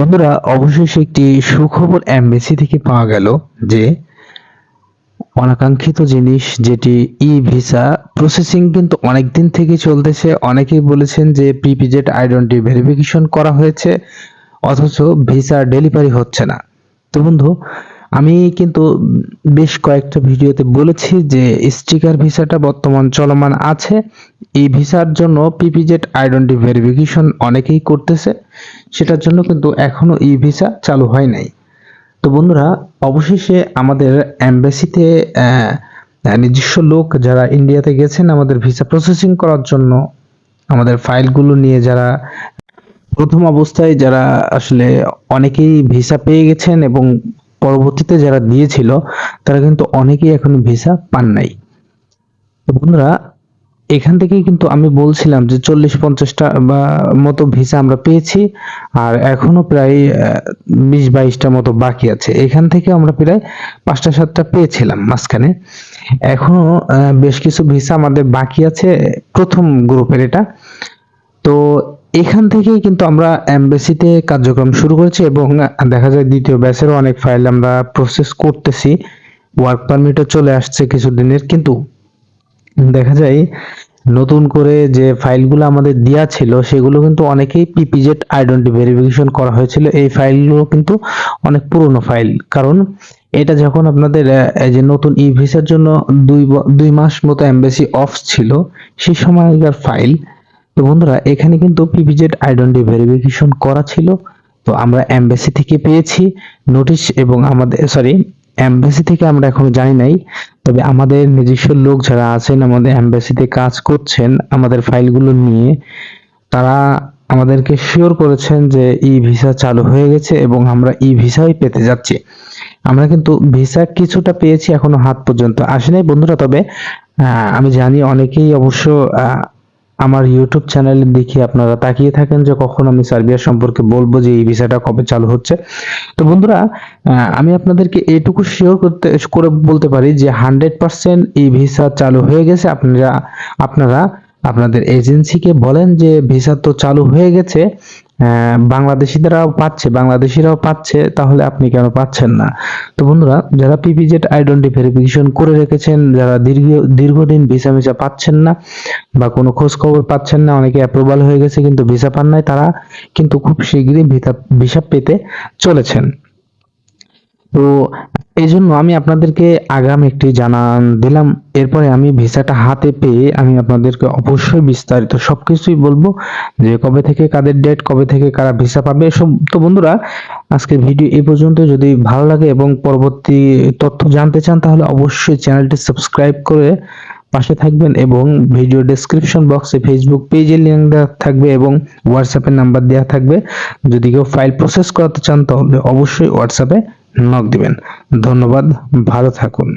বন্ধুরা, অবশেষে একটি সুখবর এমবেসি থেকে পাওয়া গেল যে অনাকাঙ্ক্ষিত জিনিস যেটি ই ভিসা প্রসেসিং কিন্তু অনেক দিন থেকে চলতেছে। অনেকেই বলেছেন যে পিপিজেড আইডেন্টি ভেরিফিকেশন করা হয়েছে, অথচ ভিসা ডেলিভারি হচ্ছে না। তো বন্ধু, আমি কিন্তু বেশ কয়েকটা ভিডিওতে বলেছি যে স্টিকার ভিসাটা বর্তমান চলমান আছে। এই ভিসার জন্য পিপিজেড আইডেন্টি ভেরিফিকেশন অনেকেই করতেছে, সেটার জন্য কিন্তু এখনও ই ভিসা চালু হয় নাই। তো বন্ধুরা, অবশেষে আমাদের এমবাসিতে নিজস্ব লোক যারা ইন্ডিয়াতে গেছেন আমাদের ভিসা প্রসেসিং করার জন্য, আমাদের ফাইলগুলো নিয়ে যারা, প্রথম অবস্থায় যারা আসলে অনেকেই ভিসা পেয়ে গেছেন এবং পরবর্তীতে যারা দিয়েছিল, তারা কিন্তু অনেকেই এখন ভিসা পান নাই। তো বন্ধুরা এখান থেকেই কিন্তু আমি বলছিলাম যে চল্লিশ পঞ্চাশটা বা মতো ভিসা আমরা পেয়েছি, আর এখনও প্রায় বিশ বাইশটা মতো বাকি আছে। এখান থেকে আমরা প্রায় পাঁচটা, সাতটা পেয়েছিলাম মাঝখানে। এখনও বেশ কিছু ভিসা আমাদের বাকি আছে, প্রথম গ্রুপের এটা। তো এখান থেকেই কিন্তু আমরা এমবেসিতে কার্যক্রম শুরু করেছি এবং দেখা যায় দ্বিতীয় ব্যাচেরও অনেক ফাইল আমরা প্রসেস করতেছি। ওয়ার্ক পারমিটও চলে আসছে কিছুদিনের, কিন্তু দেখা যায় নতুন করে যে ফাইলগুলো আমাদের দেওয়া ছিল, সেগুলো কিন্তু অনেকেই পিপিজেড আইডেন্টি ভেরিফিকেশন করা হয়েছিল। এই ফাইলগুলো কিন্তু অনেক পুরনো ফাইল। কারণ এটা যখন আপনাদের যে নতুন ই ভিসার জন্য দুই দুই মাস মতো এমবেসি অফ ছিল, সেই সময়কার ফাইল। তো বন্ধুরা, এখানে কিন্তু পিপিজেড আইডেন্টি ভেরিফিকেশন করা ছিল। তো আমরা এমবেসি থেকে পেয়েছি। নোটিশ এবং আমাদের সরি এমবেসি থেকে আমরা এখনও জানি নাই, তবে আমাদের নিজস্ব লোক যারা আছেন, আমাদের এমবেসিতে কাজ করছেন, আমাদের ফাইলগুলো নিয়ে, তারা আমাদেরকে শিওর করেছেন যে ই ভিসা চালু হয়ে গেছে এবং আমরা ই ভিসাই পেতে যাচ্ছি। আমরা কিন্তু ভিসা কিছুটা পেয়েছি এখনও হাত পর্যন্ত। আসে নাই বন্ধুরা, তবে আমি জানি অনেকেই অবশ্য আমার ইউটিউব চ্যানেলে দেখি আপনারা তাকিয়ে থাকেন যে কখন আমি সার্বিয়া সম্পর্কে বলব যে এই ভিসাটা কবে চালু হচ্ছে। তো বন্ধুরা আমি আপনাদেরকে এটুকু শিওর করতে, করে বলতে পারি যে হান্ড্রেড পার্সেন্ট এই ভিসা চালু হয়ে গেছে। আপনারা আপনারা আপনাদের এজেন্সিকে বলেন যে ভিসা তো চালু হয়ে গেছে বাংলাদেশিদেরাও পাচ্ছে, বাংলাদেশিরাও পাচ্ছে, তাহলে আপনি কেন পাচ্ছেন না? তো বন্ধুরা, যারা পিপিজেড আইডেন্টি ভেরিফিকেশন করে রেখেছেন, যারা দীর্ঘ, দীর্ঘদিন ভিসা ভিসা পাচ্ছেন না বা কোনো খোঁজ খবর পাচ্ছেন না, অনেকে অ্যাপ্রুভাল হয়ে গেছে কিন্তু ভিসা পান নাই, তারা কিন্তু খুব শীঘ্রই ভিসা পেতে চলেছেন। তো এই জন্য আমি আপনাদেরকে আগাম একটি জানান দিলাম। এরপরে আমি ভিসাটা হাতে পেয়ে আমি আপনাদেরকে অবশ্যই বিস্তারিত সবকিছুই বলব যে কবে থেকে কাদের ডেট কবে থেকে কারা ভিসা পাবে সব তো বন্ধুরা আজকে ভিডিও এই পর্যন্ত যদি ভালো লাগে এবং পরবর্তী তথ্য জানতে চান, তাহলে অবশ্যই চ্যানেলটি সাবস্ক্রাইব করে পাশে থাকবেন এবং ভিডিও ডেসক্রিপশন বক্সে ফেসবুক পেজের লিঙ্ক দেওয়া থাকবে এবং হোয়াটসঅ্যাপের নাম্বার দেওয়া থাকবে। যদি কেউ ফাইল প্রসেস করাতে চান, তাহলে অবশ্যই হোয়াটসঅ্যাপে নক দিবেন। ধন্যবাদ ভালো থাকুন।